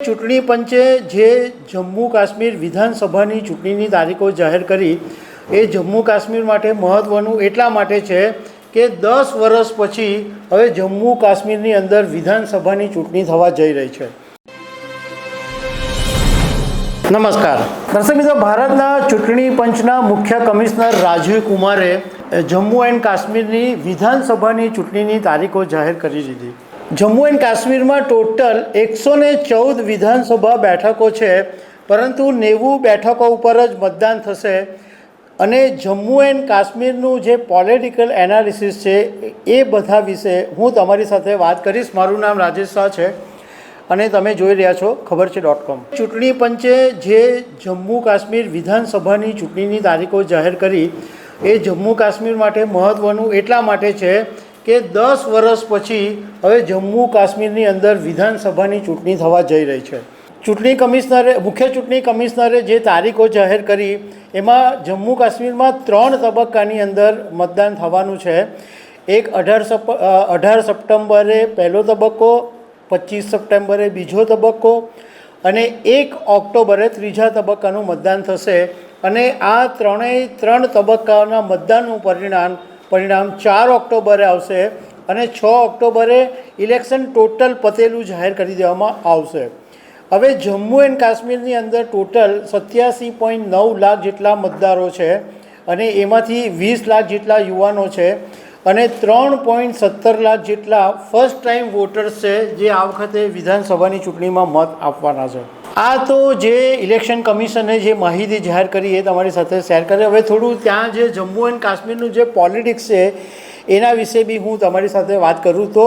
ચૂંટણી પંચે જે જમ્મુ કાશ્મીર વિધાનસભાની ચૂંટણીની તારીખો જાહેર કરી, એ જમ્મુ કાશ્મીર માટે મહત્ત્વનું એટલા માટે છે કે દસ વર્ષ પછી હવે જમ્મુ કાશ્મીરની અંદર વિધાનસભાની ચૂંટણી થવા જઈ રહી છે. નમસ્કાર. દર્શક મિત્રો, ભારતના ચૂંટણી પંચના મુખ્ય કમિશનર રાજીવ કુમારે જમ્મુ એન્ડ કાશ્મીરની વિધાનસભાની ચૂંટણીની તારીખો જાહેર કરી દીધી. જમ્મુ એન્ડ કાશ્મીરમાં ટોટલ એકસો ને ચૌદ વિધાનસભા બેઠકો છે, પરંતુ નેવું બેઠકો ઉપર જ મતદાન થશે. અને જમ્મુ એન્ડ કાશ્મીરનું જે પોલિટિકલ એનાલિસિસ છે, એ બધા વિશે હું તમારી સાથે વાત કરીશ. મારું નામ રાજેશ શાહ છે અને તમે જોઈ રહ્યા છો ખબર છે ડોટ કોમ ચૂંટણી પંચે જે જમ્મુ કાશ્મીર વિધાનસભાની ચૂંટણીની તારીખો જાહેર કરી, એ જમ્મુ કાશ્મીર માટે મહત્ત્વનું એટલા માટે છે કે દસ વર્ષ પછી હવે જમ્મુ કાશ્મીરની અંદર વિધાનસભાની ચૂંટણી થવા જઈ રહી છે. ચૂંટણી કમિશનરે, મુખ્ય ચૂંટણી કમિશનરે જે તારીખો જાહેર કરી, એમાં જમ્મુ કાશ્મીરમાં ત્રણ તબક્કાની અંદર મતદાન થવાનું છે. એક અઢાર સપ અઢાર સપ્ટેમ્બરે પહેલો તબક્કો, પચીસ સપ્ટેમ્બરે બીજો તબક્કો અને એક ઓક્ટોબરે ત્રીજા તબક્કાનું મતદાન થશે. અને આ ત્રણેય, ત્રણ તબક્કાના મતદાનનું પરિણામ પરિણામ ચાર ઓક્ટોબરે આવશે અને છ ઓક્ટોબરે ઇલેક્શન ટોટલ પતેલું જાહેર કરી દેવામાં આવશે. હવે જમ્મુ એન્ડ કાશ્મીરની અંદર ટોટલ સત્યાસી પોઈન્ટ નવ લાખ જેટલા મતદારો છે અને એમાંથી વીસ લાખ જેટલા યુવાનો છે અને ત્રણ પોઈન્ટ સત્તર લાખ જેટલા ફર્સ્ટ ટાઈમ વોટર્સ છે જે આ વખતે વિધાનસભાની ચૂંટણીમાં મત આપવાના છે. આ તો જે ઇલેક્શન કમિશને જે માહિતી જાહેર કરી એ તમારી સાથે શેર કરી. હવે થોડું ત્યાં જે જમ્મુ એન્ડ કાશ્મીરનું જે પોલિટિક્સ છે, એના વિશે બી હું તમારી સાથે વાત કરું. તો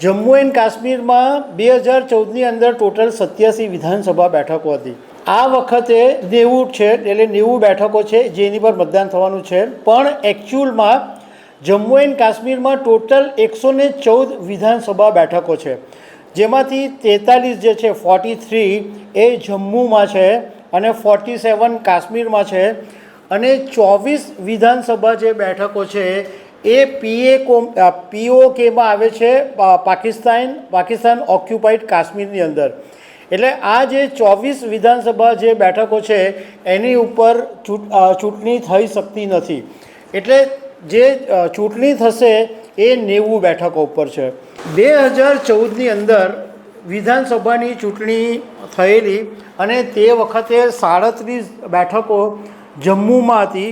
જમ્મુ એન્ડ કાશ્મીરમાં બે હજાર ચૌદની અંદર ટોટલ સત્યાસી વિધાનસભા બેઠકો હતી. આ વખતે નેવું છે, એટલે નેવું બેઠકો છે જેની પર મતદાન થવાનું છે. પણ એકચ્યુઅલમાં જમ્મુ એન્ડ કાશ્મીરમાં ટોટલ એકસો ચૌદ વિધાનસભા બેઠકો છે. જેમાંથી તેતાલીસ જે છે ફોર્ટી થ્રી એ જમ્મુમાં છે અને ફોર્ટી સેવન કાશ્મીરમાં છે. અને ચોવીસ વિધાનસભા જે બેઠકો છે, એ પીએ કોમ પીઓકેમાં આવે છે પાકિસ્તાન પાકિસ્તાન ઓક્યુપાઈડ કાશ્મીરની અંદર. એટલે આ જે ચોવીસ વિધાનસભા જે બેઠકો છે, એની ઉપર ચૂંટ ચૂંટણી થઈ શકતી નથી. એટલે જે ચૂંટણી થશે એ નેવું બેઠકો ઉપર છે. બે હજાર ચૌદની અંદર વિધાનસભાની ચૂંટણી થયેલી અને તે વખતે સાડત્રીસ બેઠકો જમ્મુમાં હતી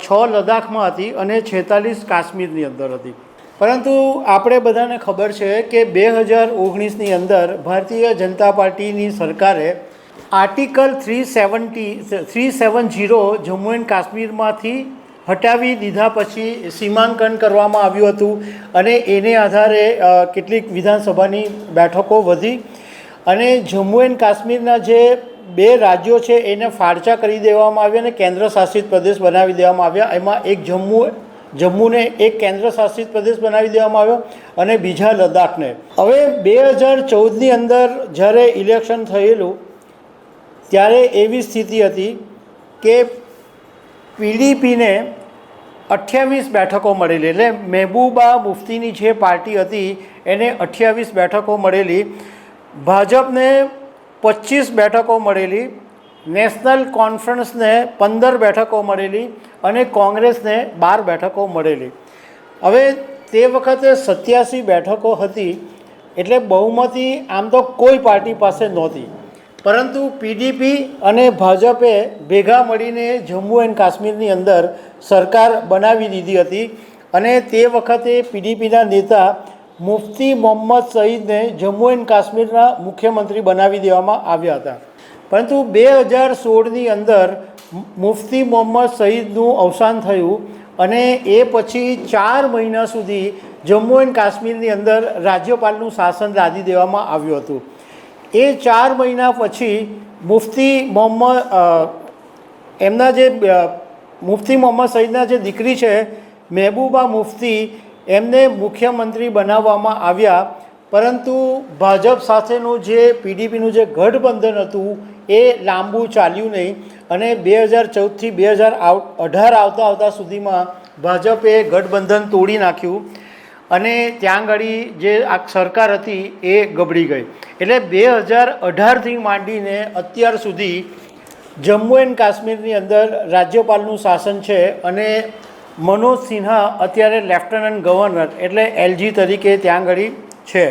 છ લદ્દાખમાં હતી અને છેતાલીસ કાશ્મીરની અંદર હતી. પરંતુ આપણે બધાને ખબર છે કે બે હજાર ઓગણીસની અંદર ભારતીય જનતા પાર્ટીની સરકારે article three seventy, three seven zero Jammu and કાશ્મીરમાંથી હટાવી દીધા પછી સીમાંકન કરવામાં આવ્યું હતું અને એને આધારે કેટલીક વિધાનસભાની બેઠકો વધી અને જમ્મુ એન્ડ કાશ્મીરના જે બે રાજ્યો છે એને ફાળચા કરી દેવામાં આવ્યા અને કેન્દ્ર શાસિત પ્રદેશ બનાવી દેવામાં આવ્યા. એમાં એક જમ્મુ, જમ્મુને એક કેન્દ્ર શાસિત પ્રદેશ બનાવી દેવામાં આવ્યો અને બીજા લદ્દાખને. હવે બે હજાર ચૌદની અંદર જ્યારે ઇલેક્શન થયેલું, ત્યારે એવી સ્થિતિ હતી કે પીડીપીને અઠ્યાવીસ બેઠકો મળેલી એટલે મહેબૂબા મુફ્તીની જે પાર્ટી હતી, એને અઠ્યાવીસ બેઠકો મળેલી. ભાજપને પચીસ બેઠકો મળેલી. નેશનલ કોન્ફરન્સને પંદર બેઠકો મળેલી અને કોંગ્રેસને બાર બેઠકો મળેલી. હવે તે વખતે સત્યાસી બેઠકો હતી એટલે બહુમતી આમ તો કોઈ પાર્ટી પાસે નહોતી. પરંતુ પીડીપી અને ભાજપે ભેગા મળીને જમ્મુ એન્ડ કાશ્મીરની અંદર સરકાર બનાવી દીધી હતી અને તે વખતે પીડીપીના નેતા મુફ્તી મોહમ્મદ સઈદને જમ્મુ એન્ડ કાશ્મીરના મુખ્યમંત્રી બનાવી દેવામાં આવ્યા હતા. પરંતુ બે હજાર સોળની અંદર મુફ્તી મોહમ્મદ સઈદનું અવસાન થયું અને એ પછી ચાર મહિના સુધી જમ્મુ એન્ડ કાશ્મીરની અંદર રાજ્યપાલનું શાસન લાદી દેવામાં આવ્યું હતું. એ ચાર મહિના પછી મુફ્તી મોહમ્મદ એમના જે મુફ્તી મોહમ્મદ સઈદના જે દીકરી છે, મહેબૂબા મુફ્તી, એમને મુખ્યમંત્રી બનાવવામાં આવ્યા. પરંતુ ભાજપ સાથેનું જે પીડીપીનું જે ગઠબંધન હતું, એ લાંબુ ચાલ્યું નહીં. અને બે હજાર ચૌદથી બે હજાર અઢાર આવતા આવતા સુધીમાં ભાજપે ગઠબંધન તોડી નાખ્યું. અને ત્યાં આગળ જે આ સરકાર હતી એ ગબડી ગઈ. એટલે બે હજાર અઢારથી માંડીને અત્યાર સુધી જમ્મુ એન્ડ કાશ્મીરની અંદર રાજ્યપાલનું શાસન છે અને મનોજ સિન્હા અત્યારે લેફ્ટનન્ટ ગવર્નર એટલે એલજી તરીકે ત્યાં આગળ છે.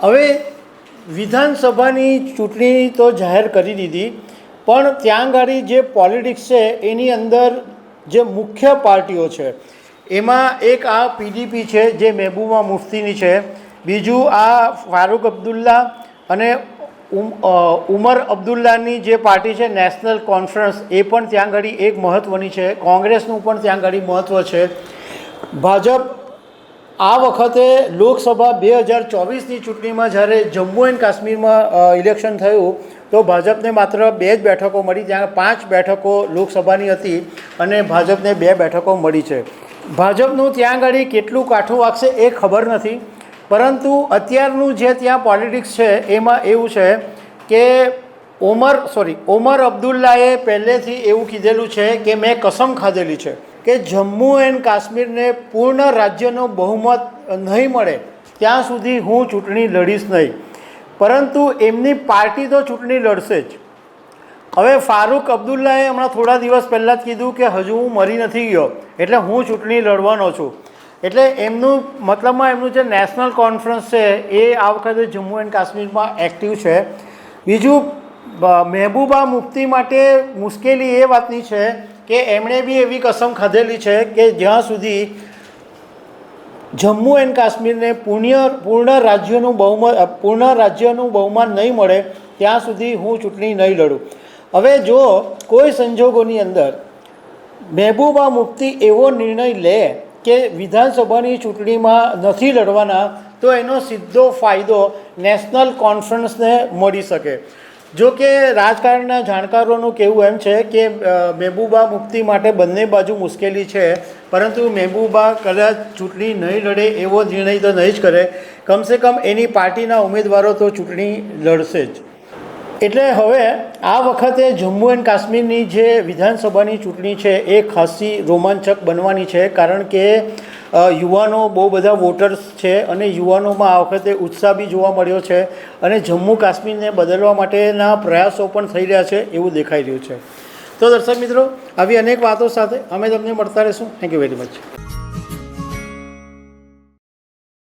હવે વિધાનસભાની ચૂંટણી તો જાહેર કરી દીધી, પણ ત્યાં આગળ જે પોલિટિક્સ છે એની અંદર જે મુખ્ય પાર્ટીઓ છે એમાં એક આ પીડીપી છે જે મહેબૂબા મુફ્તીની છે. બીજું આ ફારૂક અબ્દુલ્લા અને ઉમ ઉમર અબ્દુલ્લાની જે પાર્ટી છે નેશનલ કોન્ફરન્સ, એ પણ ત્યાં આગળ એક મહત્ત્વની છે. કોંગ્રેસનું પણ ત્યાં આગળ મહત્ત્વ છે. ભાજપ આ વખતે લોકસભા બે હજાર ચોવીસની ચૂંટણીમાં જ્યારે જમ્મુ એન્ડ કાશ્મીરમાં ઇલેક્શન થયું, તો ભાજપને માત્ર બે જ બેઠકો મળી, ત્યાં પાંચ બેઠકો લોકસભાની હતી અને ભાજપને બે બેઠકો મળી છે. ભાજપનું ત્યાં આગળ કેટલું કાઠું વાગશે એ ખબર નથી. પરંતુ અત્યારનું જે ત્યાં પોલિટિક્સ છે, એમાં એવું છે કે ઓમર સોરી ઓમર અબ્દુલ્લાએ પહેલેથી એવું કીધેલું છે કે મેં કસમ ખાધેલી છે કે જમ્મુ એન્ડ કાશ્મીરને પૂર્ણ રાજ્યનો બહુમત નહીં મળે, ત્યાં સુધી હું ચૂંટણી લડીશ નહીં. પરંતુ એમની પાર્ટી તો ચૂંટણી લડશે જ. હવે ફારૂક અબ્દુલ્લાએ હમણાં થોડા દિવસ પહેલાં જ કીધું કે હજુ હું મરી નથી ગયો, એટલે હું ચૂંટણી લડવાનો છું. એટલે એમનું મતલબમાં એમનું જે નેશનલ કોન્ફરન્સ છે, એ આ વખતે જમ્મુ એન્ડ કાશ્મીરમાં એક્ટિવ છે. બીજું મહેબૂબા મુફ્તી માટે મુશ્કેલી એ વાતની છે કે એમણે બી એવી કસમ ખાધેલી છે કે જ્યાં સુધી જમ્મુ એન્ડ કાશ્મીરને પુણ્ય, પૂર્ણ રાજ્યનું બહુમાન પૂર્ણ રાજ્યનું બહુમાન નહીં મળે, ત્યાં સુધી હું ચૂંટણી નહીં લડું. હવે જો કોઈ સંજોગોની અંદર મહેબૂબા મુફ્તી એવો નિર્ણય લે કે વિધાનસભાની ચૂંટણીમાં નથી લડવાના, તો એનો સીધો ફાયદો નેશનલ કોન્ફરન્સને મળી શકે. જો કે રાજકારણના જાણકારોનું કહેવું એમ છે કે મહેબૂબા મુક્તિ માટે બંને બાજુ મુશ્કેલી છે, પરંતુ મહેબૂબા કદાચ ચૂંટણી નહીં લડે એવો નિર્ણય તો નહીં જ કરે. કમસે કમ એની પાર્ટીના ઉમેદવારો તો ચૂંટણી લડશે જ. એટલે હવે આ વખતે જમ્મુ એન્ડ કાશ્મીરની જે વિધાનસભાની ચૂંટણી છે, એ ખાસી રોમાંચક બનવાની છે, કારણ કે યુવાનો બહુ બધા વોટર્સ છે અને યુવાનોમાં આ વખતે ઉત્સાહ બી જોવા મળ્યો છે અને જમ્મુ કાશ્મીરને બદલવા માટેના પ્રયાસો પણ થઈ રહ્યા છે એવું દેખાઈ રહ્યું છે. તો દર્શક મિત્રો, આવી અનેક વાતો સાથે અમે તમને મળતા રહીશું. Thank you very much